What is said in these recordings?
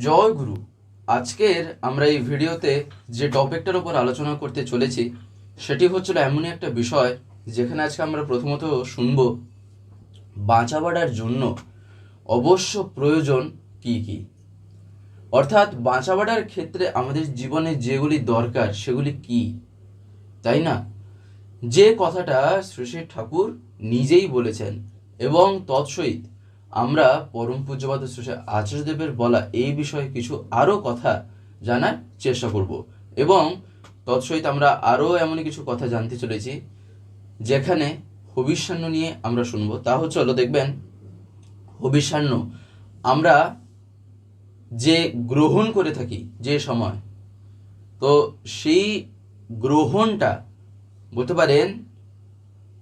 জয় গুরু। আজকের আমরা এই ভিডিওতে যে টপিকটার উপর আলোচনা করতে চলেছি, সেটি হচ্ছিল এমনই একটা বিষয় যেখানে আজকে আমরা প্রথমত শুনব বাঁচা বাড়ার জন্য অবশ্য প্রয়োজন কি কি? অর্থাৎ বাঁচা বাড়ার ক্ষেত্রে আমাদের জীবনে যেগুলি দরকার, সেগুলি কি? তাই না? যে কথাটা শ্রী ঠাকুর নিজেই বলেছেন এবং তৎসহিত আমরা পরম পূজ্যপাত শ্রী আচার্যদেবের বলা এই বিষয়ে কিছু আরও কথা জানার চেষ্টা করব। এবং তৎসহিত আমরা আরও এমনই কিছু কথা জানতে চলেছি, যেখানে হবিষ্যান্ন নিয়ে আমরা শুনব। হচ্ছে হলো দেখবেন, হবিষ্যান্ন, আমরা যে গ্রহণ করে থাকি যে সময়, তো সেই গ্রহণটা বলতে পারেন,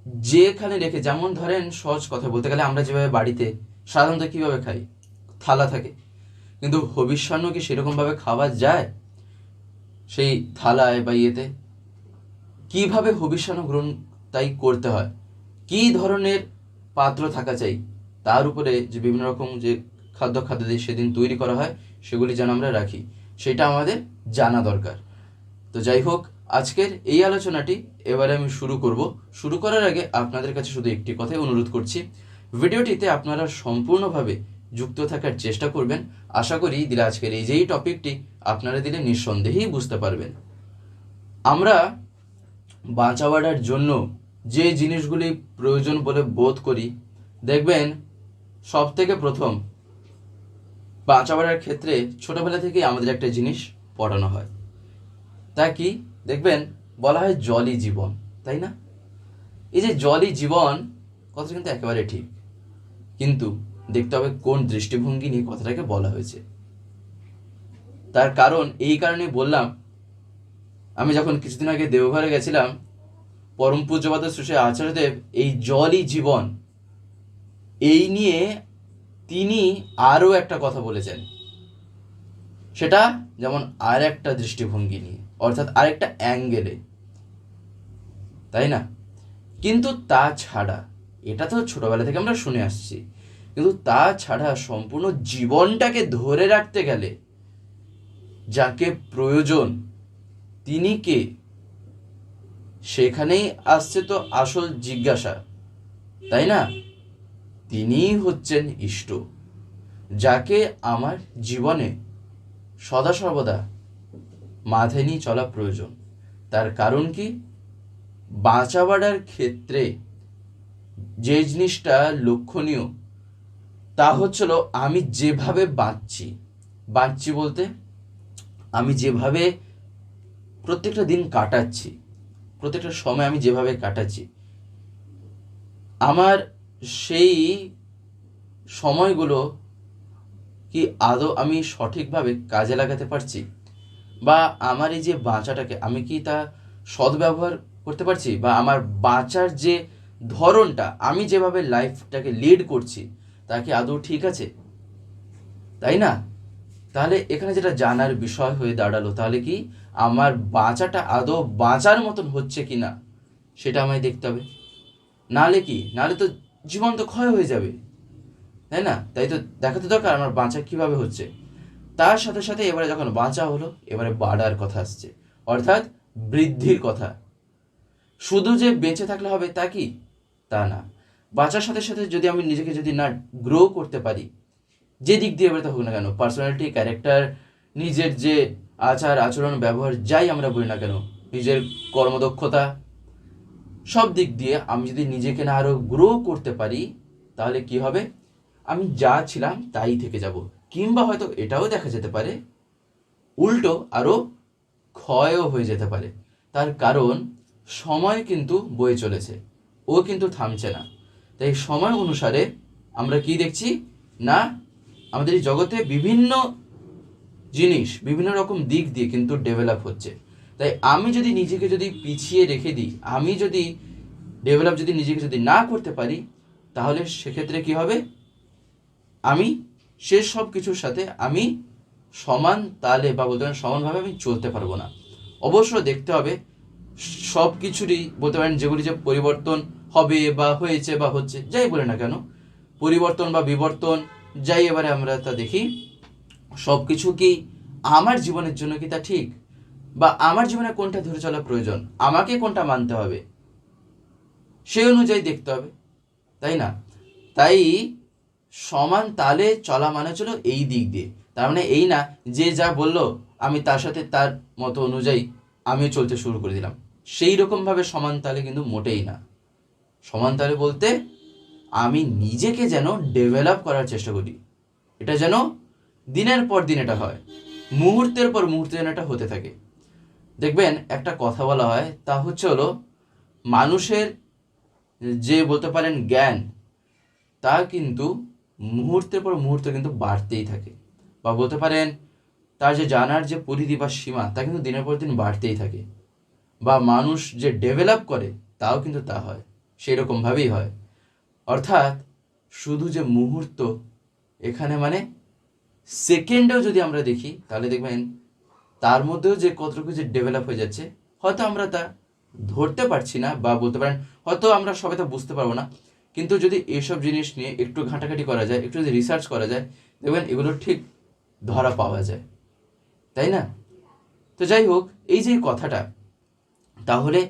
যেখানে রেখে, যেমন ধরেন, সহজ কথা বলতে গেলে আমরা যেভাবে বাড়িতে সাধারণত কীভাবে খাই? থালা থাকে। কিন্তু হবিষ্যান্ন কি সেরকমভাবে খাওয়া যায়? সেই থালায় বা ইয়েতে? কীভাবে হবিষ্যান্ন গ্রহণ তাই করতে হয়? কি ধরনের পাত্র থাকা চাই? তার উপরে যে বিভিন্ন রকম যে খাদ্য খাদ্য দিয়ে সেদিন তৈরি করা হয়, সেগুলি যেন আমরা রাখি। সেটা আমাদের জানা দরকার। তো যাই হোক, আজকের এই আলোচনাটি এবারে আমি শুরু করব। শুরু করার আগে আপনাদের কাছে শুধু একটি কথাই অনুরোধ করছি। ভিডিওটিতে আপনারা সম্পূর্ণভাবে যুক্ত থাকার চেষ্টা করবেন। আশা করি দিলে আজকের এই যেই টপিকটি আপনারা দিলে নিঃসন্দেহেই বুঝতে পারবেন। আমরা বাঁচা বাড়ার জন্য যে জিনিসগুলি প্রয়োজন বলে বোধ করি, দেখবেন সব থেকে প্রথম বাঁচা বাড়ার ক্ষেত্রে ছোটোবেলা থেকেই আমাদের একটা জিনিস পড়ানো হয়। তা কি? দেখবেন বলা হয় জলই জীবন, তাই না? এই যে জলই জীবন, কথা কিন্তু একেবারে ঠিক। কিন্তু দেখতে হবে কোন দৃষ্টিভঙ্গি নিয়ে কথাটাকে বলা হয়েছে। তার কারণ এই কারণে বললাম, আমি যখন কিছুদিন আগে দেওঘরে গেছিলাম, পরম পূজ্যপাত শ্রী আচার্যদেব এই জলই জীবন, এই নিয়ে তিনি আরও একটা কথা বলেছেন। সেটা যেমন আর একটা দৃষ্টিভঙ্গি নিয়ে, অর্থাৎ আরেকটা অ্যাঙ্গেলে। তাই না? কিন্তু তা ছাড়া এটা তো ছোটবেলা থেকে আমরা শুনে আসছি। কিন্তু তা ছাড়া সম্পূর্ণ জীবনটাকে ধরে রাখতে গেলে যাকে প্রয়োজন, তিনি কে? সেখানেই আসছে তো আসল জিজ্ঞাসা, তাই না? তিনিই হচ্ছেন ইষ্ট, যাকে আমার জীবনে সদা সর্বদা মাথায় নিয়ে চলা প্রয়োজন। তার কারণ কি? বাঁচা বাড়ার ক্ষেত্রে যে জিনিসটা লক্ষণীয়, তা হচ্ছিল আমি যেভাবে বাঁচছি। বাঁচছি বলতে আমি যেভাবে প্রত্যেকটা দিন কাটাচ্ছি, প্রত্যেকটা সময় আমি যেভাবে কাটাচ্ছি, আমার সেই সময়গুলো কি আদৌ আমি সঠিকভাবে কাজে লাগাতে পারছি? বা আমার এই যে বাঁচাটাকে আমি কি তা সদ্ব্যবহার করতে পারছি? বা আমার বাঁচার যে ধরনটা, আমি যেভাবে লাইফটাকে লিড করছি, তা কি আদৌ ঠিক আছে? তাই না? তাহলে এখানে যেটা জানার বিষয় হয়ে দাঁড়াল, তাহলে কি আমার বাঁচাটা আদৌ বাঁচার মতন হচ্ছে কি না, সেটা আমায় দেখতে হবে। নালে কি? নালে তো জীবন তো ক্ষয় হয়ে যাবে, তাই না? তাই তো দেখাতে দরকার আমার বাঁচা কীভাবে হচ্ছে। তার সাথে সাথে এবারে যখন বাঁচা হলো, এবারে বাড়ার কথা আসছে। অর্থাৎ বৃদ্ধির কথা। শুধু যে বেঁচে থাকলে হবে তা কি? তা না। বাঁচার সাথে সাথে যদি আমি নিজেকে যদি না গ্রো করতে পারি, যে দিক দিয়ে এবারে হোক না কেন পার্সোনালিটি ক্যারেক্টার নিজের যে আচার, আচরণ, ব্যবহার, যাই আমরা বলি না কেন, নিজের কর্মদক্ষতা, সব দিক দিয়ে আমি যদি নিজেকে না আরও গ্রো করতে পারি, তাহলে কি হবে? আমি যা ছিলাম তাই থেকে যাব। কিংবা হয়তো এটাও দেখা যেতে পারে, উল্টো আরও ক্ষয়ও হয়ে যেতে পারে। তার কারণ, সময় কিন্তু বয়ে চলেছে। ও কিন্তু থামছে না। তাই সময় অনুসারে আমরা কি দেখছি? না, আমাদের এই জগতে বিভিন্ন জিনিস, বিভিন্ন রকম দিক দিয়ে কিন্তু ডেভেলপ হচ্ছে। তাই আমি যদি নিজেকে যদি পিছিয়ে রেখে দিই, আমি যদি ডেভেলপ যদি নিজেকে যদি না করতে পারি, তাহলে সেক্ষেত্রে কি হবে? আমি সে সব কিছুর সাথে আমি সমান তালে বা বলতে পারেন সমানভাবে আমি চলতে পারব না। অবশ্য দেখতে হবে সব কিছুরই বলতে পারেন যেগুলি যে পরিবর্তন হবে বা হয়েছে বা হচ্ছে, যাই বলে না কেন, পরিবর্তন বা বিবর্তন, যাই এবারে আমরা তা দেখি, সব কিছু কি আমার জীবনের জন্য কি তা ঠিক? বা আমার জীবনে কোনটা ধরে চলা প্রয়োজন? আমাকে কোনটা মানতে হবে? সেই অনুযায়ী দেখতে হবে, তাই না? তাই সমান তালে চলা মানে ছিল এই দিক দিয়ে। তার মানে এই না যে যা বলল, আমি তার সাথে তার মতো অনুযায়ী আমিও চলতে শুরু করে দিলাম। সেই রকমভাবে সমান তালে কিন্তু মোটেই না। সমান তালে বলতে আমি নিজেকে যেন ডেভেলপ করার চেষ্টা করি। এটা যেন দিনের পর দিন এটা হয়, মুহূর্তের পর মুহূর্তে যেন এটা হতে থাকে। দেখবেন একটা কথা বলা হয়, তা হচ্ছে হলো মানুষের যে বলতে পারেন জ্ঞান, তা কিন্তু মুহূর্তের পর মুহূর্ত কিন্তু বাড়তেই থাকে। বা বলতে পারেন তার যে জানার যে পরিধি বা সীমা, তা কিন্তু দিনের পর দিন বাড়তেই থাকে। বা মানুষ যে ডেভেলপ করে, তাও কিন্তু তা হয়। সেই রকমভাবেই হয়। অর্থাৎ শুধু যে মুহূর্ত, এখানে মানে সেকেন্ডেও যদি আমরা দেখি, তাহলে দেখবেন তার মধ্যেও যে কতটুকু যে ডেভেলপ হয়ে যাচ্ছে, হয়তো আমরা তা ধরতে পারছি না বা বলতে পারেন, হয়তো আমরা সবাই তা বুঝতে পারব না। কিন্তু যদি এসব জিনিস নিয়ে একটু ঘাঁটাঘাঁটি করা যায়, একটু যদি রিসার্চ করা যায়, দেখবেন এগুলো ঠিক ধরা পাওয়া যায়। তাই না? তো যাই হোক, এই যে কথাটা, তাহলে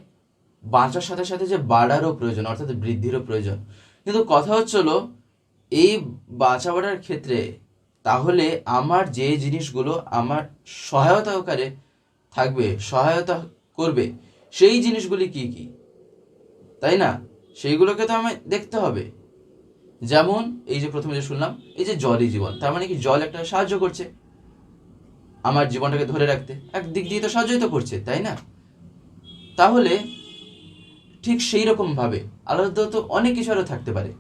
বাঁচার সাথে সাথে যে বাড়ারও প্রয়োজন, অর্থাৎ বৃদ্ধিরও প্রয়োজন। কিন্তু কথা হচ্ছে হলো, এই বাঁচা বাড়ার ক্ষেত্রে তাহলে আমার যে জিনিসগুলো আমার সহায়তাকারে থাকবে, সহায়তা করবে, সেই জিনিসগুলি কি কি? তাই না? সেইগুলোকে তো আমি দেখতে হবে। যেমন এই যে প্রথমে যে শুনলাম, এই যে জলই জীবন, তার মানে কি জল একটা সাহায্য করছে আমার জীবনটাকে ধরে রাখতে? এক দিক দিয়ে তো সাহায্যই তো করছে, তাই না? তাহলে ঠিক সেই রকম ভাবে আলাদা তো অনেক কিছু আরও থাকতে পারে।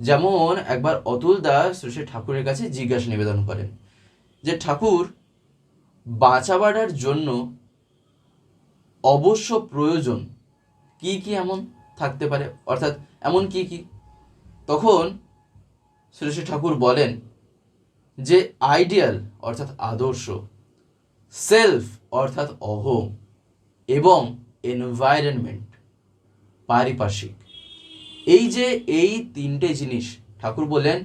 যেমন একবার অতুল দাস শ্রী ঠাকুরের কাছে জিজ্ঞাসা নিবেদন করেন যে, ঠাকুর, বাঁচাবাড়ার জন্য অবশ্য প্রয়োজন কি কি এমন থাকতে পারে? অর্থাৎ এমন কি কি? তখন শ্রী ঠাকুর বলেন যে, আইডিয়াল, অর্থাৎ আদর্শ, সেলফ, অর্থাৎ অহং এবং এনভায়রনমেন্ট। পারিপার্শ্বিক। এই যে এই তিনটে জিনিস, ঠাকুর বলেন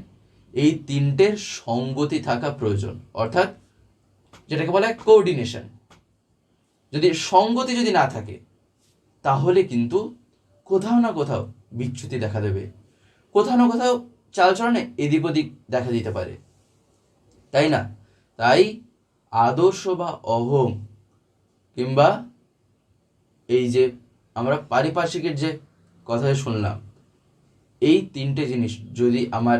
এই তিনটের সঙ্গতি থাকা প্রয়োজন। অর্থাৎ যেটাকে বলা হয় কোঅর্ডিনেশন যদি সঙ্গতি যদি না থাকে, তাহলে কিন্তু কোথাও না কোথাও বিচ্যুতি দেখা দেবে। কোথাও না কোথাও চালচলনে এদিক ওদিক দেখা দিতে পারে। তাই না? তাই আদর্শ বা অহং কিংবা এই যে আমরা পারিপার্শ্বিকের যে কথা শুনলাম, এই তিনটে জিনিস যদি আমার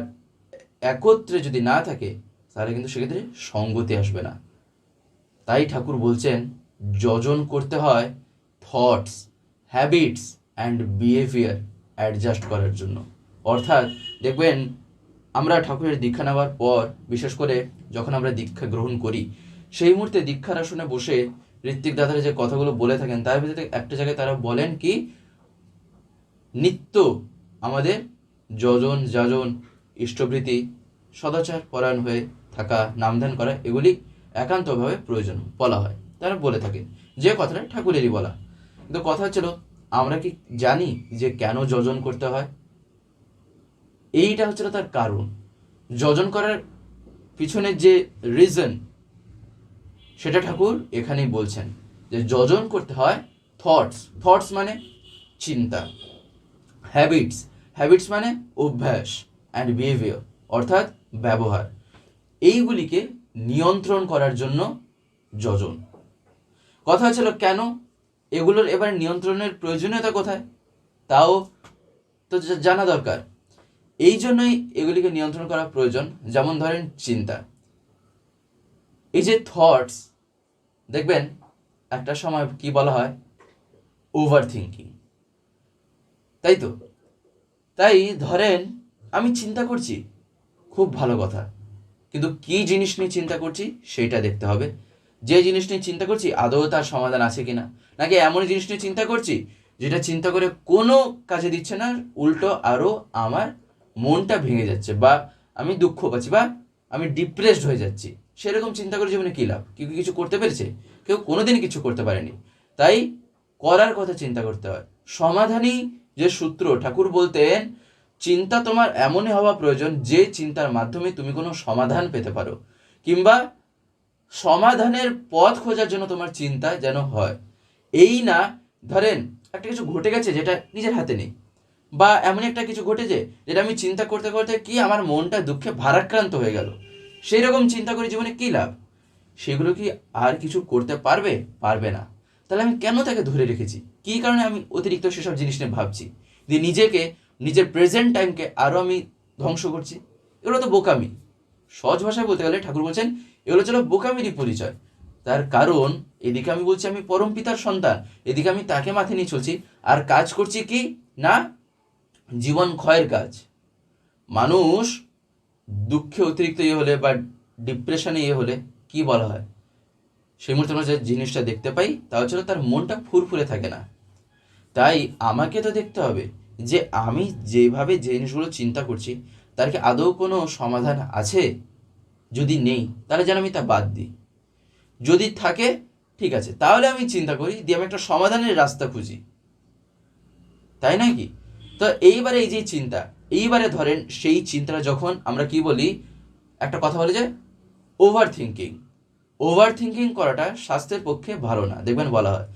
একত্রে যদি না থাকে, তাহলে কিন্তু সেক্ষেত্রে সঙ্গতি আসবে না। তাই ঠাকুর বলছেন, যজন করতে হয় thoughts habits and behaviour adjust করার জন্য। অর্থাৎ দেখবেন, আমরা ঠাকুরের দীক্ষা নেওয়ার পর, বিশেষ করে যখন আমরা দীক্ষা গ্রহণ করি, সেই মুহূর্তে দীক্ষার আসনে বসে ঋত্বিক দাদারা যে কথাগুলো বলে থাকেন, তার ভিতরে একটা জায়গায় তারা বলেন কি, নিত্য আমাদের যজন যাজন ইষ্টভৃতি সদাচার পরায়ণ হয়ে থাকা, নামধান করা, এগুলি একান্তভাবে প্রয়োজন বলা হয়। তারা বলে থাকেন। যে কথাটা ঠাকুরেরই বলা। কিন্তু কথা হচ্ছিল, আমরা কি জানি যে কেন যজন করতে হয়? এইটা হচ্ছিল তার কারণ। যজন করার পিছনে যে রিজন সেটা ঠাকুর এখানেই বলছেন যে যজন করতে হয় থটস থটস মানে চিন্তা। হ্যাবিটস হ্যাবিটস মানে অভ্যাস অ্যান্ড বিহেভিয়ার অর্থাৎ ব্যবহার। এইগুলিকে নিয়ন্ত্রণ করার জন্য যজন। কথা হচ্ছিল কেন? এগুলোর এবার নিয়ন্ত্রণের প্রয়োজনীয়তা কোথায়? তাও তো জানা দরকার। এই জন্যই এগুলিকে নিয়ন্ত্রণ করা প্রয়োজন। যেমন ধরেন চিন্তা। এই যে থটস দেখবেন একটা সময় কি বলা হয়? ওভার থিঙ্কিং তাই তো? তাই ধরেন, আমি চিন্তা করছি, খুব ভালো কথা, কিন্তু কি জিনিস নিয়ে চিন্তা করছি সেইটা দেখতে হবে। যে জিনিস নিয়ে চিন্তা করছি, আদৌ তার সমাধান আছে কিনা? নাকি এমন জিনিস নিয়ে চিন্তা করছি, যেটা চিন্তা করে কোনো কাজে দিচ্ছে না, উল্টো আরও আমার মনটা ভেঙে যাচ্ছে বা আমি দুঃখ পাচ্ছি বা আমি ডিপ্রেসড হয়ে যাচ্ছি। সেরকম চিন্তা করে জীবনে কী লাভ? কেউ কিছু করতে পেরেছে? কেউ কোনোদিনই কিছু করতে পারেনি। তাই করার কথা চিন্তা করতে হয়। সমাধানই যে সূত্র। ঠাকুর বলতেন, চিন্তা তোমার এমনই হওয়া প্রয়োজন যে চিন্তার মাধ্যমে তুমি কোনো সমাধান পেতে পারো। কিংবা সমাধানের পথ খোঁজার জন্য তোমার চিন্তা যেন হয়। এই না, ধরেন, একটা কিছু ঘটে গেছে যেটা নিজের হাতে নেই। বা এমন একটা কিছু ঘটেছে যেটা আমি চিন্তা করতে করতে কি আমার মনটা দুঃখে ভারাক্রান্ত হয়ে গেল। সেই রকম চিন্তা করে জীবনে কী লাভ? সেগুলো কি আর কিছু করতে পারবে? পারবে না। তাহলে আমি কেন তাকে ধরে রেখেছি? কী কারণে আমি অতিরিক্ত সেসব জিনিস নিয়ে ভাবছি? দিয়ে নিজেকে, নিজের প্রেজেন্ট টাইমকে আরও আমি ধ্বংস করছি? এগুলো তো বোকামি। সহজ ভাষায় বলতে গেলে ঠাকুর বলছেন, এগুলো ছিল বোকামিরই পরিচয়। তার কারণ, এদিকে আমি বলছি আমি পরম পিতার সন্তান, এদিকে আমি তাকে মাথায় নিয়ে চলছি। আর কাজ করছি কি? না, জীবন ক্ষয়ের কাজ। মানুষ দুঃখে অতিরিক্ত ইয়ে হলে বা ডিপ্রেশনে ইয়ে হলে কি বলা হয়? সেই মুহূর্তে আমরা যে জিনিসটা দেখতে পাই, তা হচ্ছে তার মনটা ফুরফুরে থাকে না। তাই আমাকে তো দেখতে হবে যে আমি যেভাবে যে জিনিসগুলো চিন্তা করছি, তার কি আদৌ কোনো সমাধান আছে? যদি নেই, তাহলে যেন আমি তা বাদ দিই। যদি থাকে, ঠিক আছে, তাহলে আমি চিন্তা করি, দিয়ে আমি একটা সমাধানের রাস্তা খুঁজি। তাই নয় কি? তো এইবারে এই যে চিন্তা এইবারে ধরেন সেই চিন্তাটা যখন আমরা কি বলি, একটা কথা বলে যে ওভার থিঙ্কিং ওভার থিঙ্কিং করাটা স্বাস্থ্যের পক্ষে ভালো না, দেখবেন বলা হয়।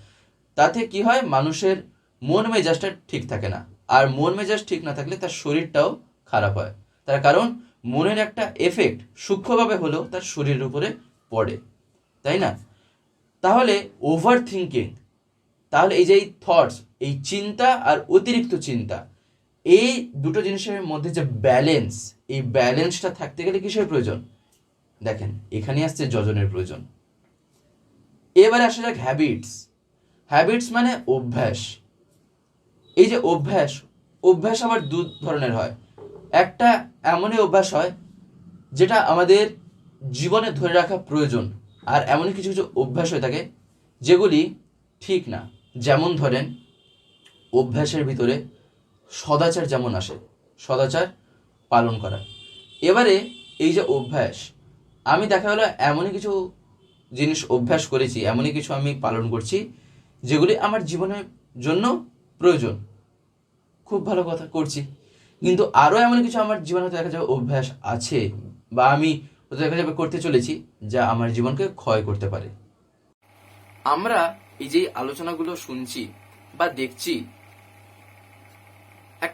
তাতে কি হয়, মানুষের মন মেজাজটা ঠিক থাকে না। আর মন মেজাজ ঠিক না থাকলে তার শরীরটাও খারাপ হয়। তার কারণ, মনের একটা এফেক্ট সূক্ষ্মভাবে হলেও তার শরীরের উপরে পড়ে। তাই না? তাহলে ওভার থিঙ্কিং তাহলে এই যে এই থটস এই চিন্তা আর অতিরিক্ত চিন্তা এই দুটো জিনিসের মধ্যে যে ব্যালেন্স এই ব্যালেন্সটা থাকতে গেলে কিসের প্রয়োজন? দেখেন এখানে আসছে যজনের প্রয়োজন। এবারে আসা যাক হ্যাবিটস হ্যাবিটস মানে অভ্যাস। এই যে অভ্যাস অভ্যাস আবার দু ধরনের হয়। একটা এমনই অভ্যাস হয়, যেটা আমাদের জীবনে ধরে রাখা প্রয়োজন, আর এমনই কিছু কিছু অভ্যাস হয়ে থাকে, যেগুলি ঠিক না। যেমন ধরেন, অভ্যাসের ভিতরে সদাচার যেমন আসে, সদাচার পালন করা এবারে এই যে অভ্যাস, আমি দেখা গেলো এমনই কিছু জিনিস অভ্যাস করেছি, এমনই কিছু আমি পালন করছি, যেগুলি আমার জীবনের জন্য প্রয়োজন। খুব ভালো কথা করছি। কিন্তু আরও এমন কিছু আমার জীবনে হয়তো দেখা যাবে অভ্যাস আছে, বা আমি হয়তো দেখা যাবে করতে চলেছি, যা আমার জীবনকে ক্ষয় করতে পারে। আমরা এই যে আলোচনাগুলো শুনছি বা দেখছি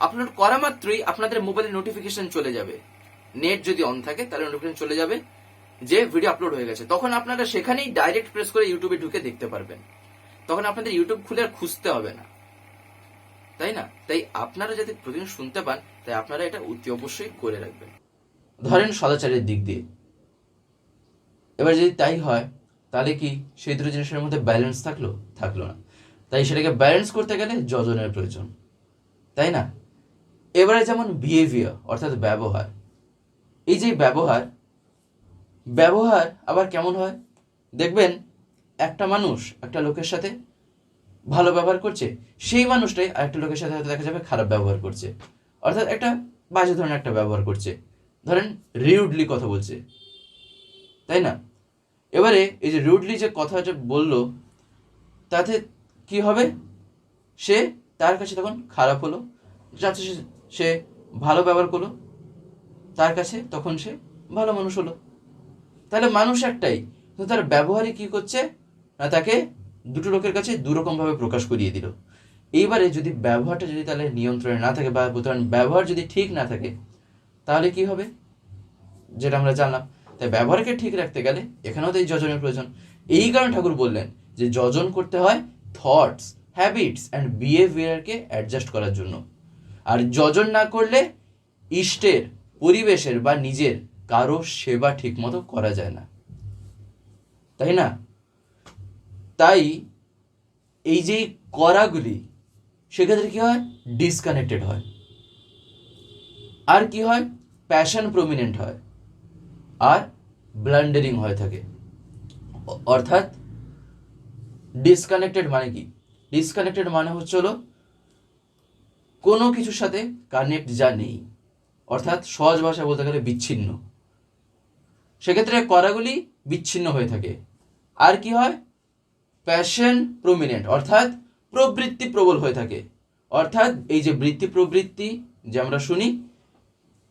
আপলোড করা মাত্রই আপনাদের মোবাইলে নোটিফিকেশন চলে যাবে। নেট যদি অন থাকে, তাহলে নোটিফিকেশন চলে যাবে যে ভিডিও আপলোড হয়ে গেছে। তখন আপনারা সেখানেই ডাইরেক্ট প্রেস করে ইউটিউবে ঢুকে দেখতে পারবেন। তখন আপনাদের ইউটিউব খুলে আর খুঁজতে হবে না। তাই না? তাই আপনারা যাতে প্রতিদিন শুনতে পান, তাই আপনারা এটা অতি অবশ্যই করে রাখবেন। ধরেন সদাচারের দিক দিয়ে। এবার যদি তাই হয়, তাহলে কি সেই দুটো জিনিসের মধ্যে ব্যালেন্স থাকল? থাকল না। তাই সেটাকে ব্যালেন্স করতে গেলে যজনের প্রয়োজন। তাই না? এবারে যেমন বিহেভিয়ার অর্থাৎ ব্যবহার। এই যে ব্যবহার ব্যবহার আবার কেমন হয়? দেখবেন, একটা মানুষ একটা লোকের সাথে ভালো ব্যবহার করছে, সেই মানুষটাই আরেকটা লোকের সাথে হয়তো দেখা যাবে খারাপ ব্যবহার করছে। অর্থাৎ একটা বাজে ধরনের একটা ব্যবহার করছে। ধরেন রিউডলি কথা বলছে। তাই না? এবারে এই যে রুডলি যে কথাটা বলল, তাতে কি হবে? সে তার কাছে তখন খারাপ হলো। যাতে সে- সে ভালো ব্যবহার করল, তার কাছে তখন সে ভালো মানুষ হলো। তাহলে মানুষ একটাই, কিন্তু তার ব্যবহারে কি করছে? না, তাকে দুটো লোকের কাছে দুরকমভাবে প্রকাশ করিয়ে দিল। এইবারে যদি ব্যবহারটা যদি তাহলে নিয়ন্ত্রণে না থাকে বা ধরেন ব্যবহার যদি ঠিক না থাকে, তাহলে কি হবে? যেটা আমরা জানলাম, তাই ব্যবহারকে ঠিক রাখতে গেলে এখানেও তো এই যজনের প্রয়োজন। এই কারণে ঠাকুর বললেন যে, যজন করতে হয় থটস হ্যাবিটস অ্যান্ড বিহেভিয়ারকে অ্যাডজাস্ট করার জন্য। আর যজন না করলে ইষ্টের, পরিবেশের বা নিজের কারও সেবা ঠিকমতো করা যায় না। তাই না? তাই এই যে করাগুলি, সেক্ষেত্রে কি হয়? ডিসকানেক্টেড হয়। আর কি হয়? প্যাশন প্রমিনেন্ট হয়। আর ব্লান্ডারিং হয়ে থাকে। অর্থাৎ ডিসকানেক্টেড মানে কি? ডিসকানেক্টেড মানে হচ্ছে হলো কোনো কিছুর সাথে কানেক্ট যা নেই, অর্থাৎ সহজ ভাষা বলতে গেলে বিচ্ছিন্ন। সেক্ষেত্রে করাগুলি বিচ্ছিন্ন হয়ে থাকে। আর কি হয়? প্যাশন প্রমিনেন্ট অর্থাৎ প্রবৃত্তি প্রবল হয়ে থাকে। অর্থাৎ এই যে বৃত্তি প্রবৃত্তি যে আমরা শুনি,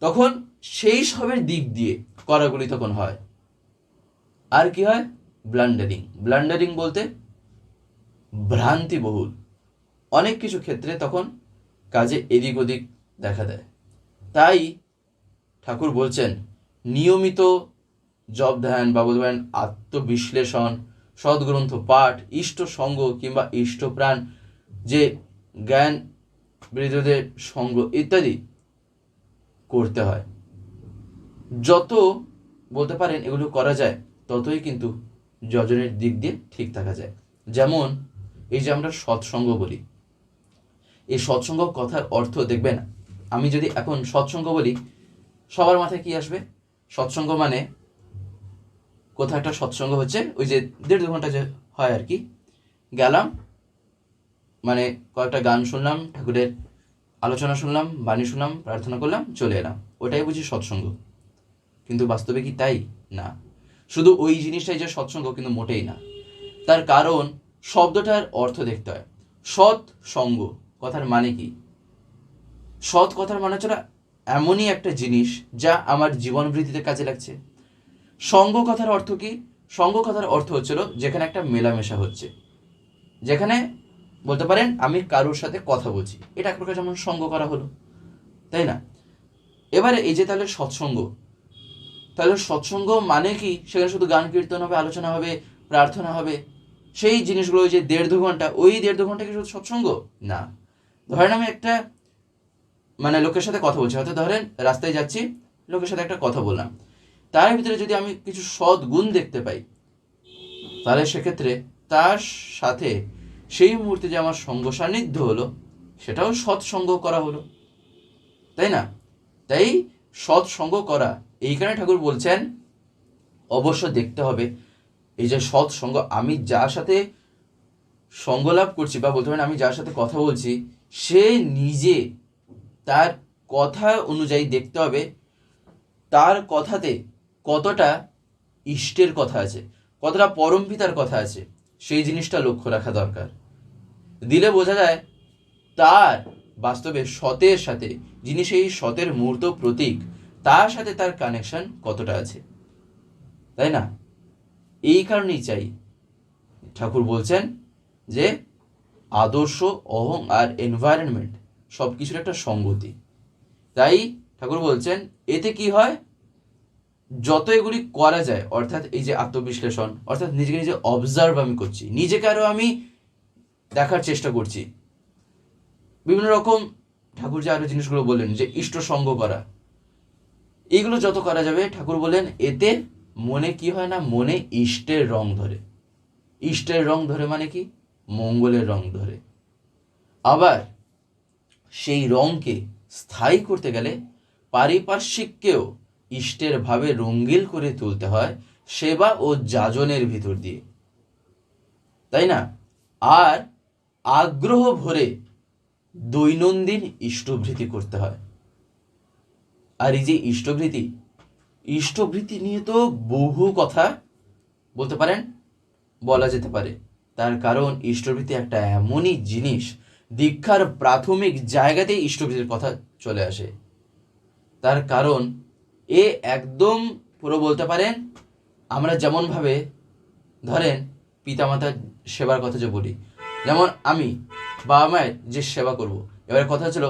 তখন সেই সবের দিক দিয়ে করাগুলি তখন হয়। আর কি হয়? ব্লান্ডারিং ব্লান্ডারিং বলতে ভ্রান্তি বহুল অনেক কিছু ক্ষেত্রে তখন কাজে এদিক ওদিক দেখা দেয়। তাই ঠাকুর বলছেন, নিয়মিত জব ধ্যান বা বলতে পারেন আত্মবিশ্লেষণ সদ্গ্রন্থ পাঠ, ইষ্ট সঙ্গ কিংবা ইষ্টপ্রাণ যে জ্ঞান বৃদ্ধদের সঙ্গ ইত্যাদি করতে হয়। যত বলতে পারেন এগুলো করা যায়, ততই কিন্তু যজনের দিক দিয়ে ঠিক থাকা যায়। যেমন এই যে আমরা সৎসঙ্গ বলি এই সৎসঙ্গ কথার অর্থ দেখবেন, আমি যদি এখন সৎসঙ্গ বলি, সবার মাথায় কি আসবে? সৎসঙ্গ মানে কোথাও একটা সৎসঙ্গ হচ্ছে, ওই যে দেড় দু ঘণ্টা যে হয় আর কি, গেলাম মানে কয়েকটা গান শুনলাম, ঠাকুরের আলোচনা শুনলাম, বাণী শুনলাম, প্রার্থনা করলাম, চলে এলাম। ওটাই বুঝি সৎসঙ্গ। কিন্তু বাস্তবে কি তাই? না। শুধু ওই জিনিসটাই যে সৎসঙ্গ, কিন্তু মোটেই না। তার কারণ, শব্দটার অর্থ দেখতে হয়। সৎ সঙ্গ কথার মানে কি? সৎ কথার মানে হচ্ছে এমনই একটা জিনিস যা আমার জীবন বৃদ্ধিতে কাজে লাগছে। সঙ্গ কথার অর্থ কি? সঙ্গ কথার অর্থ হচ্ছিল যেখানে একটা মেলামেশা হচ্ছে। যেখানে বলতে পারেন আমি কারোর সাথে কথা বলছি। এটা এক প্রকার যেমন সঙ্গ করা হলো, তাই না? এবারে এই যে তাহলে সৎসঙ্গ তাহলে সৎসঙ্গ মানে কি? সেখানে শুধু গান কীর্তন হবে, আলোচনা হবে, প্রার্থনা হবে। সেই জিনিসগুলো ওই যে দেড় দু ঘণ্টা, ওই দেড় দু ঘণ্টা কি শুধু সৎসঙ্গ? না। ধরেন আমি একটা মানে লোকের সাথে কথা বলছি হয়তো ধরেন রাস্তায় যাচ্ছি, লোকের সাথে একটা কথা বললাম। তার ভিতরে যদি আমি কিছু সৎ গুণ দেখতে পাই, তাহলে সেক্ষেত্রে তার সাথে সেই মুহূর্তে যে আমার সঙ্গ সান্নিধ্য হলো, সেটাও সৎসঙ্গ করা হলো। তাই না? তাই সৎসঙ্গ করা এই কারণে ঠাকুর বলছেন, অবশ্য দেখতে হবে। এই যে সৎসঙ্গ আমি যার সাথে সঙ্গ লাভ করছি বা বলতে পারেন আমি যার সাথে কথা বলছি সে নিজে তার কথা অনুযায়ী দেখতে হবে, তার কথাতে কতটা ইষ্টের কথা আছে, কতটা পরম পিতার কথা আছে, সেই জিনিসটা লক্ষ্য রাখা দরকার। দিলে বোঝা যায় তার বাস্তবে সতের সাথে, যিনি সেই সতের মূর্ত প্রতীক, তার সাথে তার কানেকশন কতটা আছে। তাই না? এই কারণেই চাই। ঠাকুর বলছেন যে আদর্শ, অহং আর এনভায়রনমেন্ট সব কিছুর একটা সঙ্গতি। তাই ঠাকুর বলছেন, এতে কি হয়? যত এগুলি করা যায়, অর্থাৎ এই যে আত্মবিশ্লেষণ, অর্থাৎ নিজেকে নিজে অবজার্ভ আমি করছি, নিজেকে আরও আমি দেখার চেষ্টা করছি। বিভিন্ন রকম ঠাকুর যে আরও জিনিসগুলো বললেন, যে ইষ্ট সঙ্গ করা, এগুলো যত করা যাবে, ঠাকুর বলেন এতে মনে কি হয় না, মনে ইষ্টের রং ধরে। ইষ্টের রং ধরে মানে কি? মঙ্গলের রং ধরে। আবার সেই রংকে স্থায়ী করতে গেলে পারিপার্শ্বিককেও ইষ্টের ভাবে রঙ্গিল করে তুলতে হয় সেবা ও যাজনের ভিতর দিয়ে। তাই না? আর আগ্রহ ভরে দৈনন্দিন ইষ্টভৃতি করতে হয়। আর এই যে ইষ্টভৃতি ইষ্টভৃতি নিয়ে তো বহু কথা বলতে পারেন, বলা যেতে পারে। তার কারণ ইষ্টভৃতি একটা এমনই জিনিস, দীক্ষার প্রাথমিক জায়গাতেই ইষ্টভৃতির কথা চলে আসে। তার কারণ, এ একদম পুরো বলতে পারেন, আমরা যেমনভাবে, ধরেন, পিতামাতার সেবার কথা যে বলি, যেমন আমি, বাবা মায়ের যে সেবা করব, এবারে কথা ছিল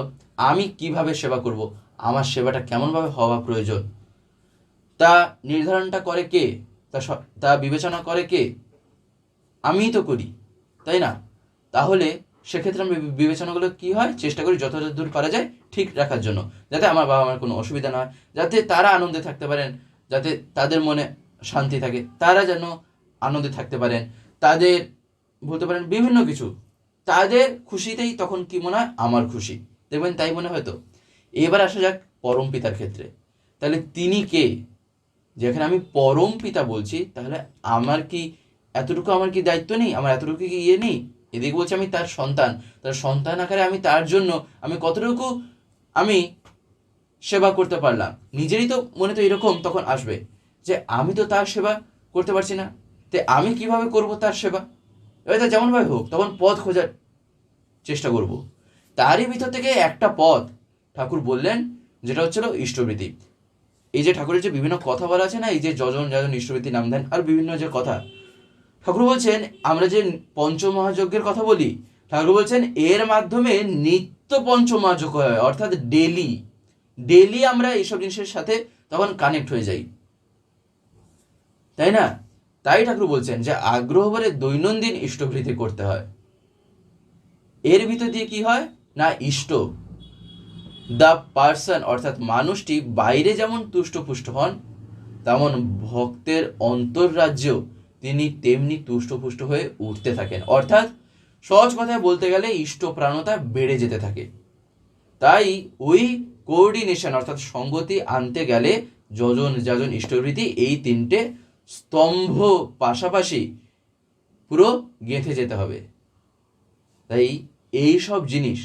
আমি কীভাবে সেবা করব, আমার সেবাটা কেমনভাবে হওয়া প্রয়োজন, তা নির্ধারণটা করে কে, তা তা বিবেচনা করে কে আমিই তো করি, তাই না? তাহলে সেক্ষেত্রে আমি বিবেচনাগুলো কি হয়? চেষ্টা করি যত দূর পারা যায় ঠিক রাখার জন্য, যাতে আমার বাবা মার কোনো অসুবিধা না হয়, যাতে তারা আনন্দে থাকতে পারেন, যাতে তাদের মনে শান্তি থাকে, তারা যেন আনন্দে থাকতে পারেন, তাদের, বলতে পারেন বিভিন্ন কিছু, তাদের খুশিতেই তখন কি মনে হয়? আমার খুশি। দেখবেন তাই মনে হয় তো এবার আসা যাক পরম পিতার ক্ষেত্রে। তাহলে তিনি কে? যেখানে আমি পরম পিতা বলছি, তাহলে আমার কি এতটুকু আমার কি দায়িত্ব নেই? আমার এতটুকু কি ইয়ে নেই? এদিকে বলছি আমি তার সন্তান। তার সন্তান আকারে আমি তার জন্য আমি কতটুকু আমি সেবা করতে পারলাম? নিজেরই তো মনে তো এরকম তখন আসবে যে আমি তো তার সেবা করতে পারছি না। তে আমি কীভাবে করব তার সেবা? এবার তা যেমনভাবে হোক, তখন পথ খোঁজার চেষ্টা করব। তারই ভিতর থেকে একটা পথ ঠাকুর বললেন, যেটা হচ্ছিল ইষ্টবৃত্তি। এই যে ঠাকুরের যে বিভিন্ন কথা বলা আছে না, এই যে যজন যজন, ইষ্টবৃত্তি নাম দেন আর বিভিন্ন যে কথা ঠাকুর বলছেন, আমরা যে পঞ্চমহাযজ্ঞের কথা বলি, ঠাকুর বলছেন, এর মাধ্যমে নিত্য পঞ্চমহাযজ্ঞ হয়, অর্থাৎ ডেলি ডেলি আমরা এইসব জিনিসের সাথে তখন কানেক্ট হয়ে যাই। তাই না? তাই ঠাকুর বলছেন যে, আগ্রহ ভরে দৈনন্দিন ইষ্টবৃত্তি করতে হয়। এর ভিতর দিয়ে কি হয়? না, ইষ্ট। দ্য পার্সন অর্থাৎ মানুষটি বাইরে যেমন তুষ্ট পুষ্ট হন, তেমন ভক্তের অন্তর্রাজ্যেও তিনি তেমনি তুষ্টপুষ্ট হয়ে উঠতে থাকেন। অর্থাৎ সহজ কথায় বলতে গেলে ইষ্টপ্রাণতা বেড়ে যেতে থাকে। তাই ওই কোঅর্ডিনেশন অর্থাৎ সঙ্গতি আনতে গেলে যজন যাজন ইষ্টবৃত্তি এই তিনটে স্তম্ভ পাশাপাশি পুরো গেঁথে যেতে হবে। তাই এই সব জিনিস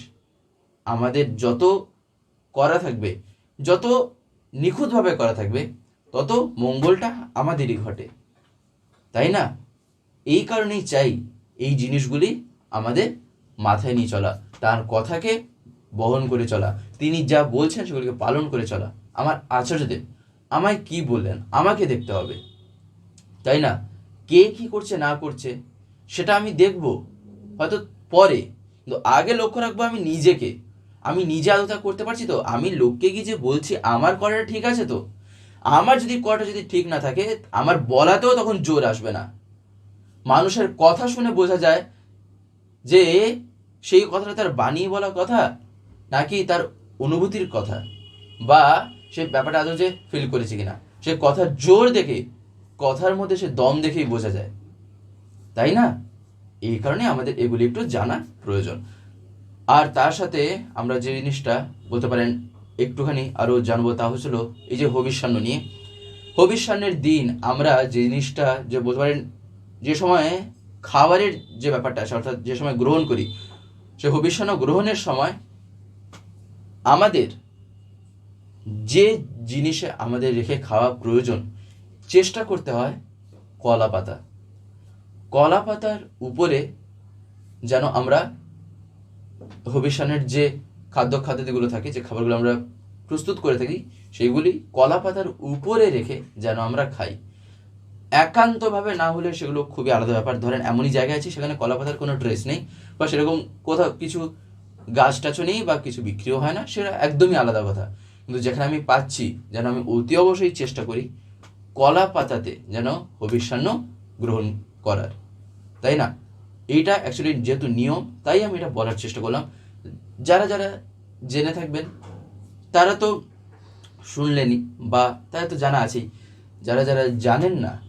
আমাদের যত করা থাকবে, যত নিখুঁতভাবে করা থাকবে, তত মঙ্গলটা আমাদেরই ঘটে। তাই না? এই কারণেই চাই এই জিনিসগুলি আমাদের মাথায় নিয়ে চলা, তার কথাকে বহন করে চলা, তিনি যা বলছেন সেগুলিকে পালন করে চলা। আমার আচার্যদেব, আমায় কি বললেন? আমাকে দেখতে হবে। তাই না? কে কি করছে, না করছে, সেটা আমি দেখব। হয়তো পরে। কিন্তু আগে লক্ষ্য রাখব আমি নিজেকে। আমি নিজে আদতা করতে পারছি তো? আমি লোককে গিয়ে যে বলছি, আমার করাটা ঠিক আছে তো? আমার যদি করাটা যদি ঠিক না থাকে, আমার বলাতেও তখন জোর আসবে না। মানুষের কথা শুনে বোঝা যায় যে সেই কথাটা তার বানিয়ে বলা কথা নাকি তার অনুভূতির কথা, বা সে ব্যাপারটা আদৌ যে ফিল করেছে কিনা। সে কথার জোর দেখে, কথার মধ্যে সে দম দেখেই বোঝা যায়। তাই না? এই কারণে আমাদের এগুলি একটু জানা প্রয়োজন। আর তার সাথে আমরা যে জিনিসটা বলতে পারেন একটুখানি আরও জানব, তা হচ্ছিল এই যে হবিষ্যান্ন নিয়ে। হবিষ্যান্নের দিন আমরা যে জিনিসটা যে বলতে পারেন, যে সময়ে খাবারের যে ব্যাপারটা আছে, অর্থাৎ যে সময় গ্রহণ করি, সে হবিষ্যান্ন গ্রহণের সময় আমাদের যে জিনিসে আমাদের রেখে খাওয়া প্রয়োজন, চেষ্টা করতে হয় কলা পাতা। কলা পাতার উপরে যেন আমরা হবিষ্যানের যে খাদ্য খাদ্যগুলো থাকে, যে খাবারগুলো আমরা প্রস্তুত করে থাকি, সেইগুলি কলা পাতার উপরে রেখে যেন আমরা খাই। একান্তভাবে না হলে সেগুলো খুবই আলাদা ব্যাপার। ধরেন এমনই জায়গায় আছে, সেখানে কলা পাতার কোনো ড্রেস নেই, বা সেরকম কোথাও কিছু গাছ টাছও নেই, বা কিছু বিক্রিও হয় না, সেটা একদমই আলাদা কথা। কিন্তু যেখানে আমি পাচ্ছি, যেন আমি অতি অবশ্যই চেষ্টা করি কলা পাতাতে যেন হবিষ্যান্ন গ্রহণ করার। তাই না? এইটা অ্যাকচুয়ালি যেহেতু নিয়ম, তাই আমি এটা বলার চেষ্টা করলাম। যারা যারা জেনে থাকবেন, তারা তো শুনলেনই বা তারা তো জানা আছেই। যারা যারা জানেন না,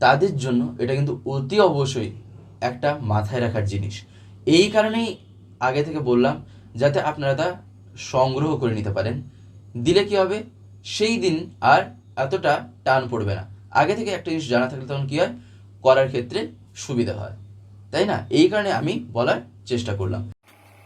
তাদের জন্য এটা কিন্তু অতি অবশ্যই একটা মাথায় রাখার জিনিস। এই কারণেই আগে থেকে বললাম, যাতে আপনারা তা সংগ্রহ করে নিতে পারেন। দিলে কি হবে? সেই দিন আর এতটা টান পড়বে না। আগে থেকে একটা জিনিস জানা থাকলে তখন কি হয়? করার ক্ষেত্রে সুবিধা হয়। তাই না? এই কারণে আমি বলার চেষ্টা করলাম।